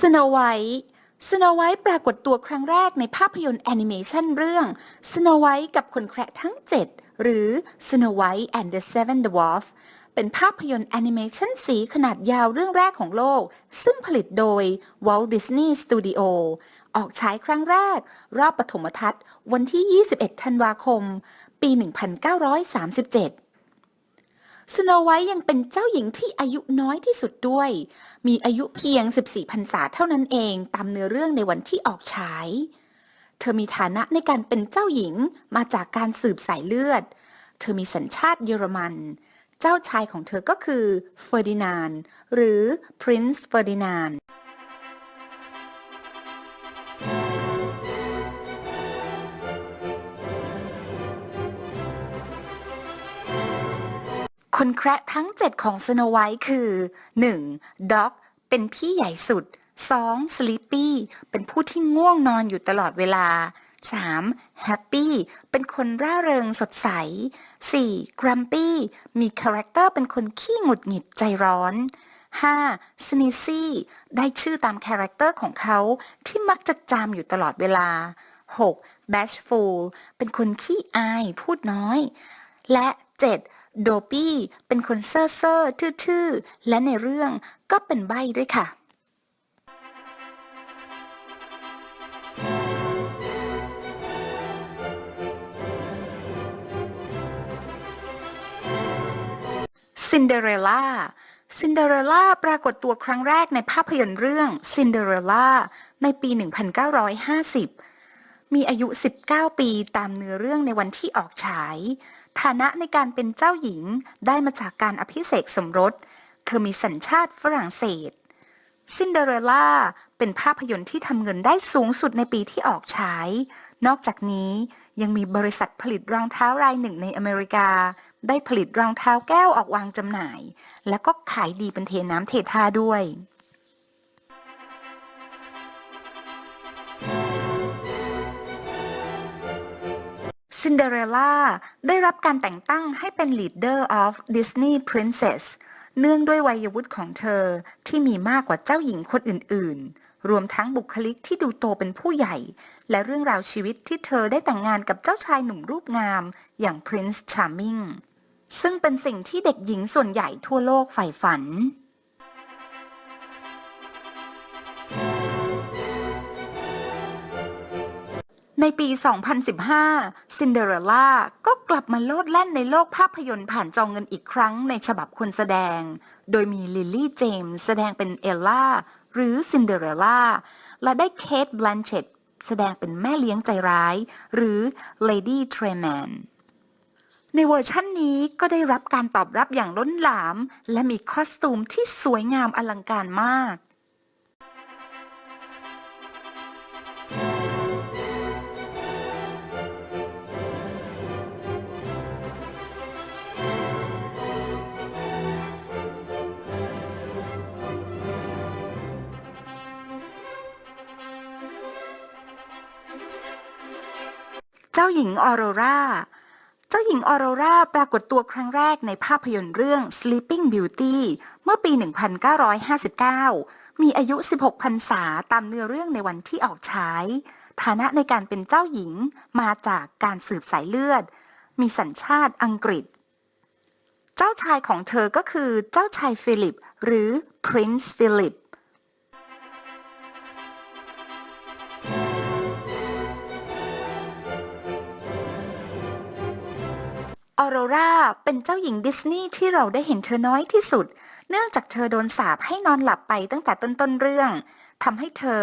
สโนไวท์สโนไวท์ปรากฏตัวครั้งแรกในภาพยนตร์แอนิเมชันเรื่อง Snow White กับคนแคระทั้ง 7 หรือ Snow White and the Seven Dwarfs เป็นภาพยนตร์แอนิเมชันสีขนาดยาวเรื่องแรกของโลก ซึ่งผลิตโดย Walt Disney Studio ออกฉายครั้งแรก รอบปฐมทัศน์วันที่ 21 ธันวาคม ปี 1937 สโนไวท์ยังเป็นเจ้าหญิงที่อายุน้อยที่สุดด้วย มีอายุเพียง 14 พรรษาเท่านั้นเองตามเนื้อเรื่องในวันที่ออกฉาย เธอมีฐานะในการเป็นเจ้าหญิงมาจากการสืบสายเลือด เธอมีสัญชาติเยอรมันเจ้าชายของเธอก็คือเฟอร์ดินานด์หรือ Prince Ferdinand คนแคระทั้ง 7 ของสโนไวท์คือ 1. ด็อก เป็นพี่ใหญ่สุด 2. สลิปปี้ เป็นผู้ที่ง่วงนอนอยู่ตลอดเวลา 3. แฮปปี้เป็นคนร่าเริงสดใส 4. กรัมปี้มีคาแรคเตอร์เป็นคนขี้หงุดหงิดใจร้อน 5. สนิซี่ได้ชื่อตามคาแรคเตอร์ของเขาที่มักจะจามอยู่ตลอดเวลา 6. bashful เป็นคนขี้อายพูดน้อย และ 7. โดปี้เป็นคนเซ่อเซ่อทื่อๆ และในเรื่องก็เป็นใบ้ด้วยค่ะ ซินเดอเรลล่าซินเดอเรลล่าปรากฏตัวครั้งแรกในภาพยนตร์เรื่องซินเดอเรลล่าในปี 1950 มีอายุ 19 ปีตามเนื้อเรื่องในวันที่ออกฉาย ฐานะในการเป็นเจ้าหญิงได้มาจากการอภิเษกสมรส เธอมีสัญชาติฝรั่งเศส ซินเดอเรลล่าเป็นภาพยนตร์ที่ทำเงินได้สูงสุดในปีที่ออกฉาย นอกจากนี้ยังมีบริษัทผลิตรองเท้ารายหนึ่งในอเมริกา ได้ผลิตรองเท้าแก้วออกวางจำหน่าย และก็ขายดีเป็นเทน้ำเทท่าด้วยซินเดอเรลล่าได้รับการแต่งตั้งให้เป็น Leader of Disney Princess เนื่องด้วยวัยวุฒิของเธอที่มีมากกว่าเจ้าหญิงคนอื่น ๆ รวมทั้งบุคลิกที่ดูโตเป็นผู้ใหญ่ และเรื่องราวชีวิตที่เธอได้แต่งงานกับเจ้าชายหนุ่มรูปงามอย่าง Prince Charming ซึ่งเป็นสิ่งที่เด็กหญิงส่วนใหญ่ทั่วโลกใฝ่ฝัน ในปี 2015 ซินเดอเรลล่าก็กลับมาโลดแล่นในโลกภาพยนตร์ผ่านจอเงินอีกครั้งในฉบับคนแสดง โดยมีลิลลี่เจมส์แสดงเป็นเอลล่า หรือซินเดอเรลล่า และได้เคทบลันเชตแสดงเป็นแม่เลี้ยงใจร้าย หรือเลดี้เทรแมน ในเวอร์ชั่นนี้ก็ได้รับการตอบรับอย่างล้นหลาม และมีคอสตูมที่สวยงามอลังการมากเจ้าหญิงออโรรา จ้าหญิงออโรราปรากฏตัวครั้งแรกในภาพยนตร์เรื่อง Sleeping Beauty เมื่อปี 1959 มีอายุ 16 พรรษาตามเนื้อเรื่องในวันที่ออกฉาย ฐานะในการเป็นเจ้าหญิงมาจากการสืบสายเลือด มีสัญชาติอังกฤษ เจ้าชายของเธอก็คือเจ้าชายฟิลิป หรือ Prince Philip ออโรราเป็นเจ้าหญิงดิสนีย์ที่เราได้เห็นเธอน้อยที่สุด เนื่องจากเธอโดนสาปให้นอนหลับไปตั้งแต่ต้นๆเรื่องทำให้เธอ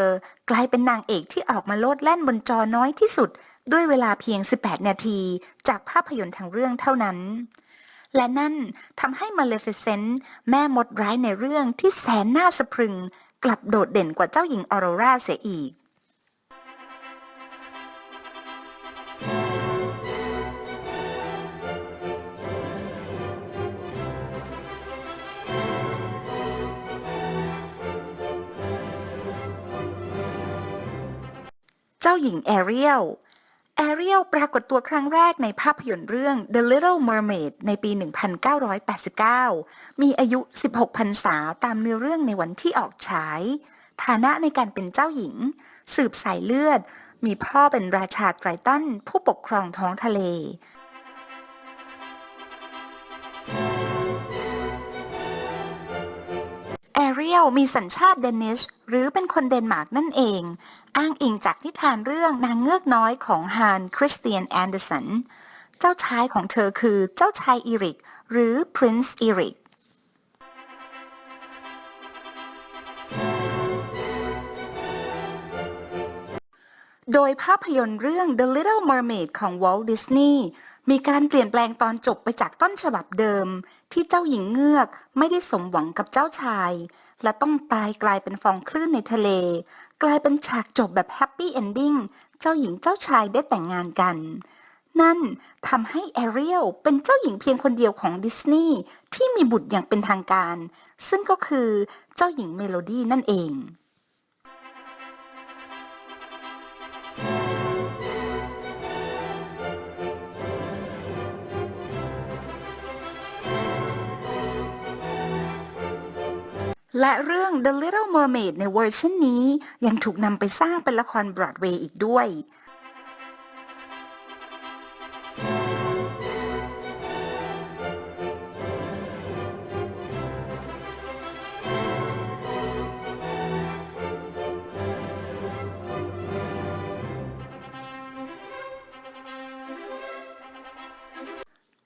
กลายเป็นนางเอกที่ออกมาโลดแล่นบนจอน้อยที่สุด ด้วยเวลาเพียง 18 นาที จากภาพยนตร์ทั้งเรื่องเท่านั้น และนั่นทำให้มาเลฟิเซนต์แม่มดร้ายในเรื่องที่แสนน่าสะพรึง กลับโดดเด่นกว่าเจ้าหญิงออโรราเสียอีก จ้าหญิงแอเรียล แอเรียลปรากฏตัวครั้งแรกในภาพยนตร์เรื่อง The Little Mermaid ในปี 1989 มีอายุ 16 พรรษาตามเนื้อเรื่องในวันที่ออกฉาย ฐานะในการเป็นเจ้าหญิง สืบสายเลือด มีพ่อเป็นราชาไตรตันผู้ปกครองท้องทะเลแอเรียลมีสัญชาติเดนิชหรือเป็นคนเดนมาร์กนั่นเอง อ้างอิงจากนิทานเรื่องนางเงือกน้อยของฮานคริสเตียนแอนเดอร์สัน เจ้าชายของเธอคือเจ้าชายอีริก หรือ Prince อีริกโดยภาพยนตร์เรื่อง The Little Mermaid ของ Walt Disney มีการเปลี่ยนแปลงตอนจบไปจากต้นฉบับเดิม ที่เจ้าหญิงเงือกไม่ได้สมหวังกับเจ้าชาย และต้องตายกลายเป็นฟองคลื่นในทะเล กลายเป็นฉากจบแบบแฮปปี้เอนดิ้งเจ้าหญิงเจ้าชายได้แต่งงานกัน นั่นทำให้แอเรียลเป็นเจ้าหญิงเพียงคนเดียวของดิสนีย์ที่มีบุตรอย่างเป็นทางการ ซึ่งก็คือเจ้าหญิงเมโลดี้นั่นเอง และเรื่อง The Little Mermaid ในเวอร์ชันนี้ ยังถูกนำไปสร้างเป็นละครบรอดเวย์อีกด้วย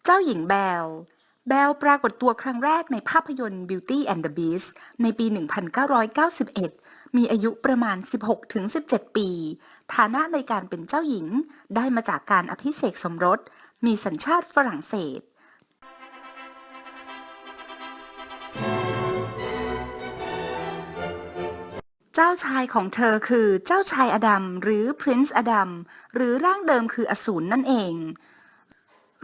เจ้าหญิงแบล แบลปรากฏตัวครั้งแรกในภาพยนตร์ Beauty and the Beast ในปี 1991 มีอายุประมาณ 16-17 ปี ฐานะในการเป็นเจ้าหญิง ได้มาจากการอภิเษกสมรส มีสัญชาติฝรั่งเศสเจ้าชายของเธอคือเจ้าชายอดัมหรือ Prince อดัมหรือร่างเดิมคืออสูรนั่นเอง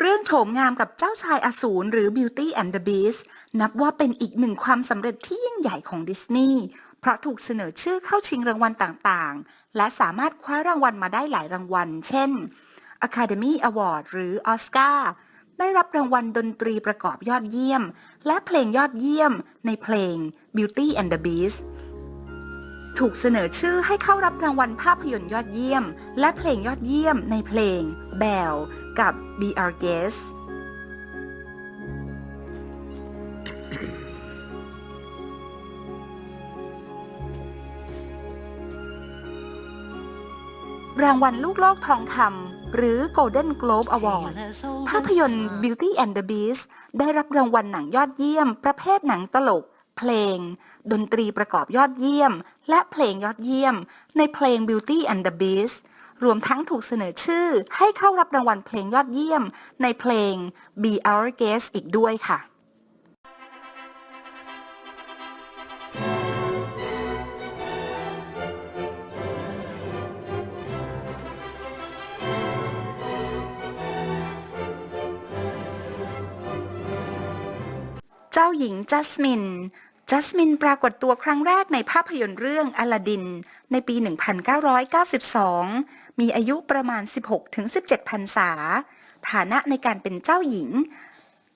เรื่องโฉมงามกับเจ้าชายอสูรหรือ Beauty and the Beast นับว่าเป็นอีกหนึ่งความสำเร็จที่ยิ่งใหญ่ของดิสนีย์เพราะถูกเสนอชื่อเข้าชิงรางวัลต่างๆ และสามารถคว้ารางวัลมาได้หลายรางวัล เช่น Academy Award หรือออสการ์ได้รับรางวัลดนตรีประกอบยอดเยี่ยม และเพลงยอดเยี่ยมในเพลง Beauty and the Beast ถูกเสนอชื่อให้เข้ารับรางวัลภาพยนตร์ยอดเยี่ยม และเพลงยอดเยี่ยมในเพลง Belle กับ Be Our Guest รางวัลลูกโลกทองคำหรือ Golden Globe Award ภาพยนตร์ Beauty and the Beast ได้รับรางวัลหนังยอดเยี่ยม ประเภทหนังตลก เพลง ดนตรีประกอบยอดเยี่ยม และเพลงยอดเยี่ยม ในเพลง Beauty and the Beast รวมทั้งถูกเสนอชื่อให้เข้ารับรางวัลเพลงยอดเยี่ยม ในเพลง Be Our Guest อีกด้วยค่ะเจ้าหญิงจัสมิน จัสมินปรากฏตัวครั้งแรกในภาพยนตร์เรื่องอลาดิน ในปี 1992 มีอายุประมาณ 16-17 พรรษา ฐานะในการเป็นเจ้าหญิง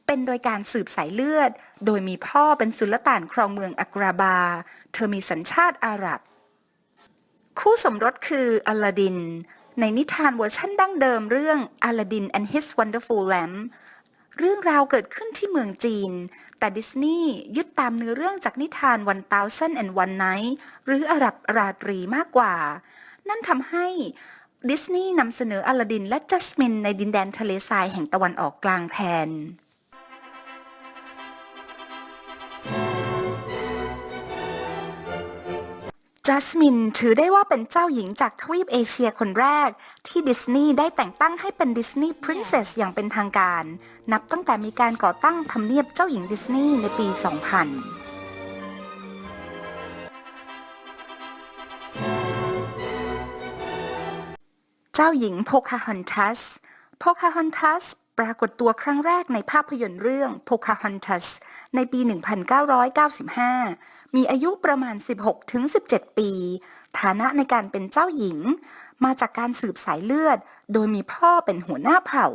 เป็นโดยการสืบสายเลือด โดยมีพ่อเป็นสุลต่านครองเมืองอักราบา เธอมีสัญชาติอาหรับ คู่สมรสคืออลาดิน ในนิทานเวอร์ชั่นดั้งเดิมเรื่อง Aladdin and His Wonderful Lamp เรื่องราวเกิดขึ้นที่เมืองจีน แต่ดิสนีย์ยึดตามเนื้อเรื่องจากนิทาน One Thousand and One Night หรืออาหรับราตรีมากกว่า นั่นทำให้ดิสนีย์นำเสนออลาดินและจัสมินในดินแดนทะเลทรายแห่งตะวันออกกลางแทน จัสมินถือได้ว่าเป็นเจ้าหญิงจากทวีปเอเชียคนแรก ที่ดิสนีย์ได้แต่งตั้งให้เป็นดิสนีย์พรินเซสอย่างเป็นทางการ นับตั้งแต่มีการก่อตั้งทำเนียบเจ้าหญิงดิสนีย์ในปี 2000เจ้าหญิงโพคาฮอนทัส โพคาฮอนทัส ปรากฏตัวครั้งแรกในภาพยนตร์เรื่องโพคาฮอนทัส ในปี 1995 มีอายุประมาณ 16-17 ปี ฐานะในการเป็นเจ้าหญิง มาจากการสืบสายเลือด โดยมีพ่อเป็นหัวหน้าเผ่า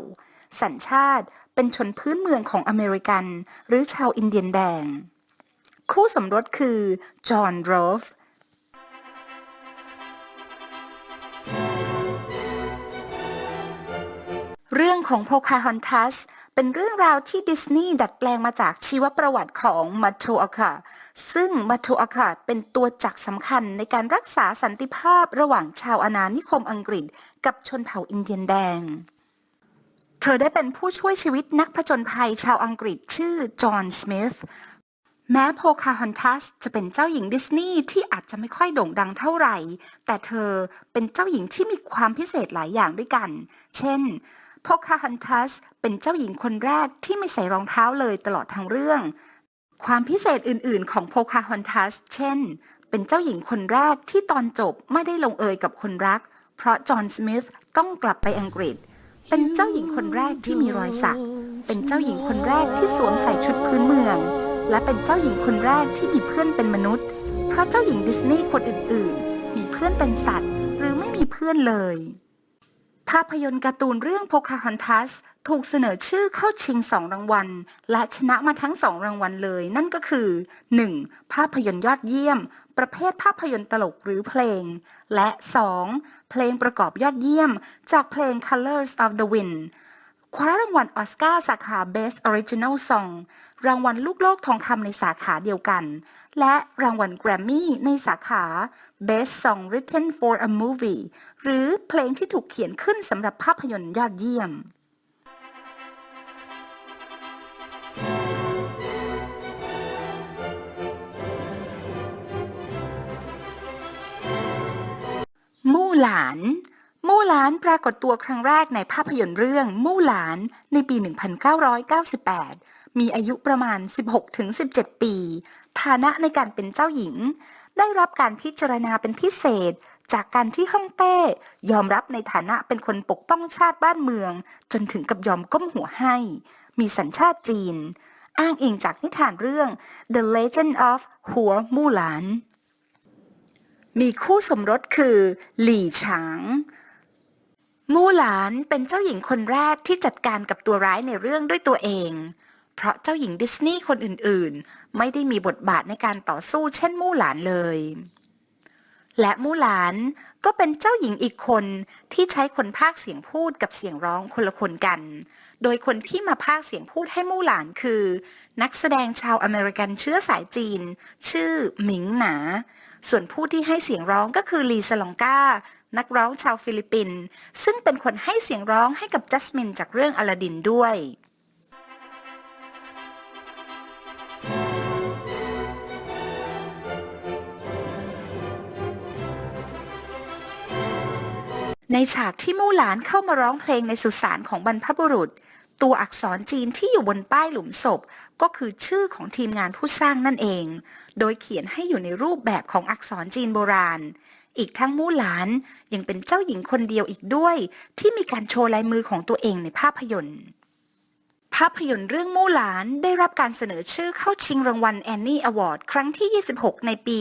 สัญชาติเป็นชนพื้นเมืองของอเมริกัน หรือชาวอินเดียนแดง คู่สมรสคือ จอห์นโรฟเรื่องของโพคาฮอนทัส เป็นเรื่องราวที่ดิสนีย์ดัดแปลงมาจากชีวประวัติของมัตโอาคาซึ่งมัตโอาคาเป็นตัวจักสำคัญในการรักษาสันติภาพระหว่างชาวอาณานิคมอังกฤษ กับชนเผ่าอินเดียนแดง เธอได้เป็นผู้ช่วยชีวิตนักผจญภัยชาวอังกฤษชื่อจอห์นสมิธแม้โพคาฮอนทัสจะเป็นเจ้าหญิงดิสนีย์ที่อาจจะไม่ค่อยโด่งดังเท่าไหร่ แต่เธอเป็นเจ้าหญิงที่มีความพิเศษหลายอย่างด้วยกัน เช่น โพคาฮอนทัสเป็นเจ้าหญิงคนแรกที่ไม่ใส่รองเท้าเลยตลอดทั้งเรื่อง ความพิเศษอื่นๆ ของโพคาฮอนทัส เช่น เป็นเจ้าหญิงคนแรกที่ตอนจบไม่ได้ลงเอยกับคนรัก เพราะจอห์นสมิธต้องกลับไปอังกฤษ เป็นเจ้าหญิงคนแรกที่มีรอยสัก เป็นเจ้าหญิงคนแรกที่สวมใส่ชุดพื้นเมือง และเป็นเจ้าหญิงคนแรกที่มีเพื่อนเป็นมนุษย์ เพราะเจ้าหญิงดิสนีย์คนอื่นๆ มีเพื่อนเป็นสัตว์ หรือไม่มีเพื่อนเลย ภาพยนตร์การ์ตูนเรื่องโพคาฮอนทัส ถูกเสนอชื่อเข้าชิงสองรางวัล และชนะมาทั้งสองรางวัลเลย นั่นก็คือ 1. ภาพยนตร์ยอดเยี่ยม ประเภทภาพยนตร์ตลกหรือเพลง และ 2. เพลงประกอบยอดเยี่ยม จากเพลง Colors of the Wind คว้ารางวัลออสการ์สาขา Best Original Song รางวัลลูกโลกทองคำในสาขาเดียวกัน และรางวัลแกรมมี่ในสาขา Best Song Written for a Movie หรือเพลงที่ถูกเขียนขึ้นสำหรับภาพยนตร์ยอดเยี่ยม มู่หลาน มู่หลานปรากฏตัวครั้งแรกในภาพยนตร์เรื่องมู่หลานในปี 1998 มีอายุประมาณ 16-17 ปี ฐานะในการเป็นเจ้าหญิงได้รับการพิจารณาเป็นพิเศษ จากการที่ฮ่องเต้ยอมรับในฐานะเป็นคนปกป้องชาติบ้านเมือง จนถึงกับยอมก้มหัวให้ มีสัญชาติจีน อ้างอิงจากนิทานเรื่อง The Legend of หัวมู่หลาน มีคู่สมรสคือ หลี่ฉางมู่หลานเป็นเจ้าหญิงคนแรกที่จัดการกับตัวร้ายในเรื่องด้วยตัวเอง เพราะเจ้าหญิงดิสนีย์คนอื่นๆ ไม่ได้มีบทบาทในการต่อสู้เช่นมู่หลานเลย และมู่หลานก็เป็นเจ้าหญิงอีกคนที่ใช้คนพากเสียงพูดกับเสียงร้องคนละคนกัน โดยคนที่มาพากเสียงพูดให้มู่หลานคือ นักแสดงชาวอเมริกันเชื้อสายจีน ชื่อหมิงหนา ส่วนผู้ที่ให้เสียงร้องก็คือลีสลองกานักร้องชาวฟิลิปปินส์ซึ่งเป็นคนให้เสียงร้องให้กับจัสมินจากเรื่องอลาดินด้วย ในฉากที่มู่หลานเข้ามาร้องเพลงในสุสานของบรรพบุรุษ ตัวอักษรจีนที่อยู่บนป้ายหลุมศพ ก็คือชื่อของทีมงานผู้สร้างนั่นเอง โดยเขียนให้อยู่ในรูปแบบของอักษรจีนโบราณ อีกทั้งมู่หลานยังเป็นเจ้าหญิงคนเดียวอีกด้วย ที่มีการโชว์ลายมือของตัวเองในภาพยนตร์ ภาพยนตร์เรื่องมู่หลานได้รับการเสนอชื่อเข้าชิงรางวัลแอนนี่อวอร์ดครั้งที่ 26 ในปี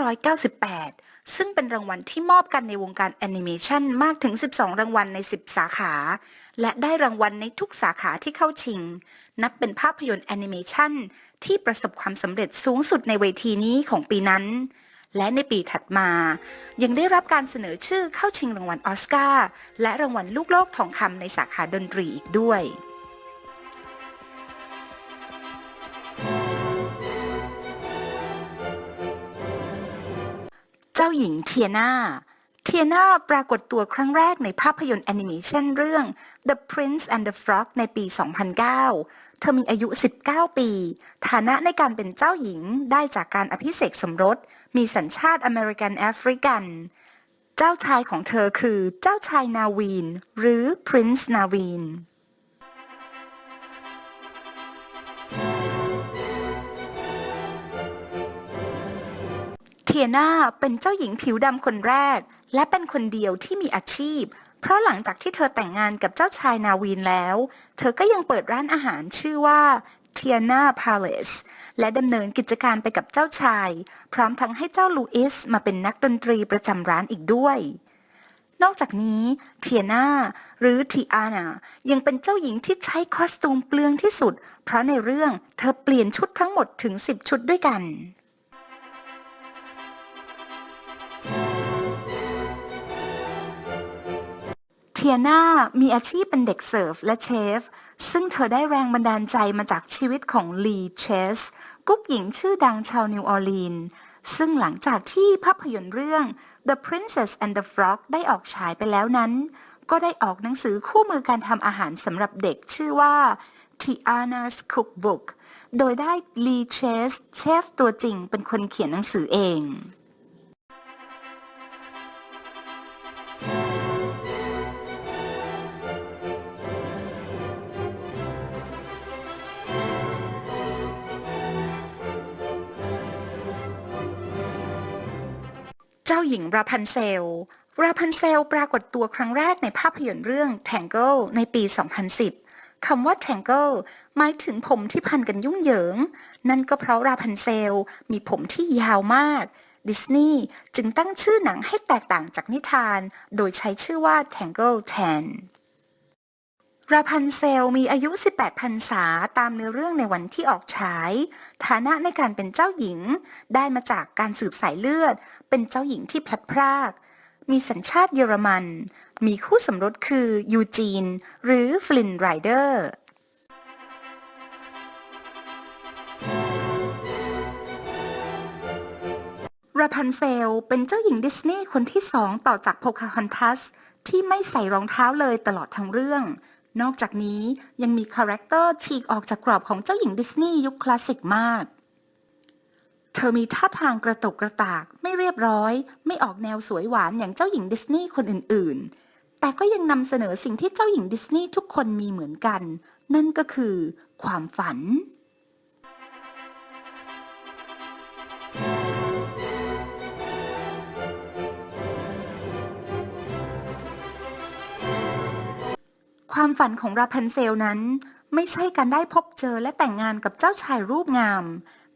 1998 ซึ่งเป็นรางวัลที่มอบกันในวงการแอนิเมชันมากถึง 12 รางวัลใน 10 สาขา และได้รางวัลในทุกสาขาที่เข้าชิง นับเป็นภาพยนตร์แอนิเมชันที่ประสบความสำเร็จสูงสุดในเวทีนี้ของปีนั้น และในปีถัดมา ยังได้รับการเสนอชื่อเข้าชิงรางวัลออสการ์และรางวัลลูกโลกทองคำในสาขาดนตรีอีกด้วย จ้าหญิงเทียนาเทียนาปรากฏตัวครั้งแรกในภาพยนตร์แอนิเมชันเรื่อง The Prince and the Frog ในปี 2009 เธอมีอายุ 19 ปี ฐานะในการเป็นเจ้าหญิงได้จากการอภิเษกสมรส มีสัญชาติอเมริกันแอฟริกัน เจ้าชายของเธอคือเจ้าชายนาวีน หรือ Prince นาวีน ทียนาเป็นเจ้าหญิงผิวดำคนแรก และเป็นคนเดียวที่มีอาชีพ เพราะหลังจากที่เธอแต่งงานกับเจ้าชายนาวีนแล้ว เธอก็ยังเปิดร้านอาหารชื่อว่า Tiana Palace และดำเนินกิจการไปกับเจ้าชาย พร้อมทั้งให้เจ้าลูอิสมาเป็นนักดนตรีประจำร้านอีกด้วย นอกจากนี้เทียนาหรือทีอานายังเป็นเจ้าหญิงที่ใช้คอสตูมเปลืองที่สุด เพราะในเรื่องเธอเปลี่ยนชุดทั้งหมดถึง 10 ชุดด้วยกัน ทียนามีอาชีพเป็นเด็กเสิร์ฟและเชฟ ซึ่งเธอได้แรงบันดาลใจมาจากชีวิตของลีเชส กุ๊กหญิงชื่อดังชาวนิวออร์ลีนส์ซึ่งหลังจากที่ภาพยนตร์เรื่อง The Princess and the Frog ได้ออกฉายไปแล้วนั้น ก็ได้ออกหนังสือคู่มือการทำอาหารสำหรับเด็กชื่อว่า Tiana's Cookbook โดยได้ลีเชสเชฟตัวจริงเป็นคนเขียนหนังสือเอง จ้าหญิงราพันเซล ราพันเซลปรากฏตัวครั้งแรกในภาพยนตร์เรื่อง Tangle ในปี 2010 คำว่า Tangle หมายถึงผมที่พันกันยุ่งเหยิง นั่นก็เพราะราพันเซลมีผมที่ยาวมาก ดิสนีย์จึงตั้งชื่อหนังให้แตกต่างจากนิทาน โดยใช้ชื่อว่า Tangle แทนราพันเซลมีอายุ 18พรรษาตามเนื้อเรื่องในวันที่ออกฉาย ฐานะในการเป็นเจ้าหญิง ได้มาจากการสืบสายเลือด เป็นเจ้าหญิงที่พลัดพราก มีสัญชาติเยอรมัน มีคู่สมรสคือยูจีน หรือฟลินไรเดอร์ราพันเซลเป็นเจ้าหญิงดิสนีย์คนที่สองต่อจากโพคาฮอนทัส ที่ไม่ใส่รองเท้าเลยตลอดทั้งเรื่อง นอกจากนี้ยังมีคาแรคเตอร์ฉีกออกจากกรอบของเจ้าหญิงดิสนีย์ยุคคลาสสิกมาก เธอมีท่าทางกระตกกระตาก รียบร้อย ไม่ออกแนวสวยหวานอย่างเจ้าหญิงดิสนีย์คนอื่นๆ แต่ก็ยังนำเสนอสิ่งที่เจ้าหญิงดิสนีย์ทุกคนมีเหมือนกัน นั่นก็คือ ความฝัน ความฝันของราพันเซลนั้น ไม่ใช่การได้พบเจอและแต่งงานกับเจ้าชายรูปงาม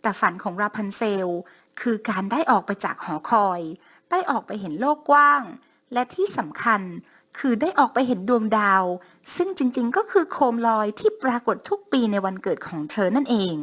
แต่ฝันของราพันเซล คือการได้ออกไปจากหอคอย ได้ออกไปเห็นโลกกว้าง และที่สำคัญคือได้ออกไปเห็นดวงดาว ซึ่งจริงๆ ก็คือโคมลอยที่ปรากฏทุกปีในวันเกิดของเธอนั่นเอง